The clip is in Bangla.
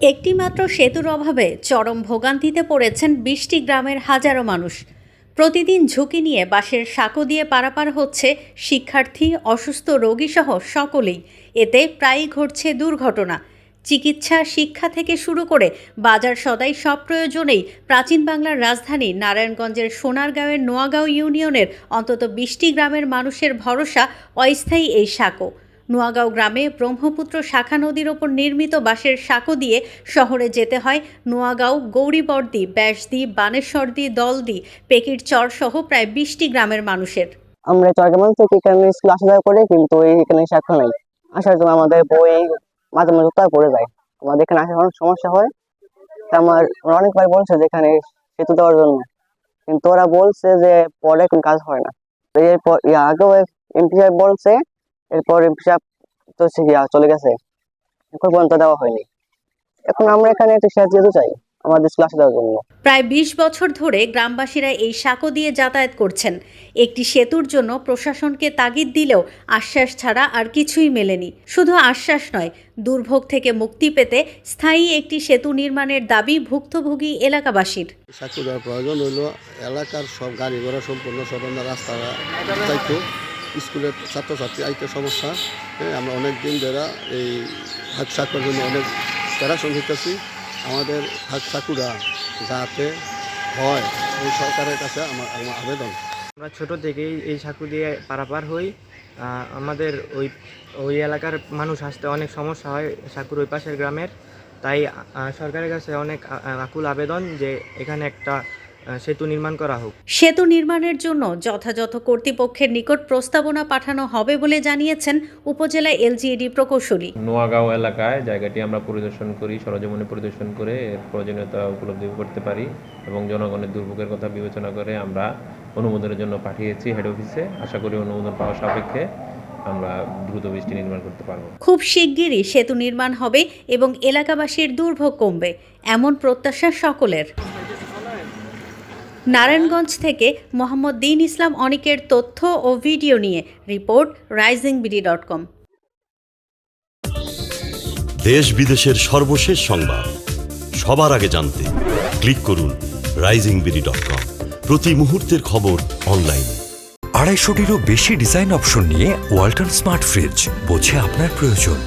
একটিমাত্র সেতুর অভাবে চরম ভোগান্তিতে পড়েছেন বিশটি গ্রামের হাজারো মানুষ। প্রতিদিন ঝুঁকি নিয়ে বাসের সাঁকো দিয়ে পারাপার হচ্ছে শিক্ষার্থী, অসুস্থ রোগীসহ সকলেই। এতে প্রায়ই ঘটছে দুর্ঘটনা। চিকিৎসা, শিক্ষা থেকে শুরু করে বাজার সদাই সব প্রয়োজনেই প্রাচীন বাংলার রাজধানী নারায়ণগঞ্জের সোনারগাঁওয়ের নোয়াগাঁও ইউনিয়নের অন্তত বিশটি গ্রামের মানুষের ভরসা অস্থায়ী এই সাঁকো। নোয়াগাঁও গ্রামে ব্রহ্মপুত্র শাখা নদীর ওপর নির্মিত বাঁশের সাঁকো দিয়ে শহরে যেতে হয়। নোয়াগাঁও, গৌরীবর্দি, ব্যাসদি, বানেশ্বরদি, দলদি, পেকির চর সহ প্রায় বিশটি গ্রামের মানুষের। আমরা চরকামান থেকে এখানে স্কুল আসা যাওয়া করে, কিন্তু এখানে শাখা নাই। আসার জন্য আমাদের বই মাঝে মাঝে উত্তর পড়ে যায়। আমাদের এখানে আসার অনেক সমস্যা হয়। তা আমার অনেকবার বলছে যে এখানে সেতু দেওয়ার জন্য। কিন্তু ওরা বলছে যে পরে কোনো কাজ হয় না। এরপর আগেও এমপি সাহেব বলছে এরপর সাহেব তো চলে গেছে। এখন পর্যন্ত দেওয়া হয়নি। এখন আমরা এখানে একটা সেচ যেতে চাই আমাদের স্কুল আসা দেওয়ার জন্য। প্রায় বিশ বছর ধরে গ্রামবাসীরা এই সাঁকো দিয়ে যাতায়াত করছেন। একটি সেতুর জন্য প্রশাসনকে তাগিদ দিলেও আশ্বাস ছাড়া আর কিছুই মেলেনি। শুধু আশ্বাস নয় দুর্ভোগ থেকে মুক্তি পেতে স্থায়ী একটি সেতু নির্মাণের দাবি ভুক্তভোগী এলাকাবাসীর। সাঁকো দেওয়ার প্রয়োজন হইল এলাকার সব গাড়ি ঘোড়া সম্পূর্ণ সব রাস্তা স্কুলের ছাত্রছাত্রী, আইতে সমস্যা। হ্যাঁ আমরা অনেক দিন ধরে এই হাত সাঁকুর জন্য অনেক প্যারাশন হইতেছি। আমাদের হাত সাঁকুরা যাতে হয়, এই সরকারের কাছে আমার আমার আবেদন। আমরা ছোট থেকেই এই সাঁকু দিয়ে পারাপার হই। আমাদের ওই ওই এলাকার মানুষ আসতে অনেক সমস্যা হয় সাঁকুর ওই পাশের গ্রামের। তাই সরকারের কাছে অনেক আকুল আবেদন যে এখানে একটা সেতু নির্মাণ করা হোক। সেতু নির্মাণের জন্য যথাযথ কর্তৃপক্ষের নিকট প্রস্তাবনা পাঠানো হবে বলে জানিয়েছেন উপজেলা এলজিইডি প্রকৌশলী। নোয়াগাঁও এলাকায় জায়গাটি আমরা পরিদর্শন করি সরজমিনে পরিদর্শন করে এর প্রয়োজনীয়তা উপলব্ধি করতে পারি এবং জনগণের দুর্ভোগের কথা বিবেচনা করে আমরা অনুমোদনের জন্য পাঠিয়েছি হেড অফিসে আশা করি অনুমোদন পাওয়া সাপেক্ষে আমরা দ্রুত বৃষ্টি নির্মাণ করতে পারব। খুব শিগগিরই সেতু নির্মাণ হবে এবং এলাকাবাসীর দুর্ভোগ কমবে এমন প্রত্যাশা সকলের। নারায়ণগঞ্জ থেকে মোহাম্মদ দিন ইসলাম অনিকের তথ্য ও ভিডিও নিয়ে report Rising BD dot com. দেশ বিদেশের সর্বশেষ সংবাদ। সবার আগে জানতে ক্লিক করুন রাইজিং বিডি ডট কম। প্রতি মুহূর্তের খবর অনলাইনে। আড়াইশোটিরও বেশি ডিজাইন অপশন নিয়ে ওয়ালটন স্মার্ট ফ্রিজ বোঝে আপনার প্রয়োজন।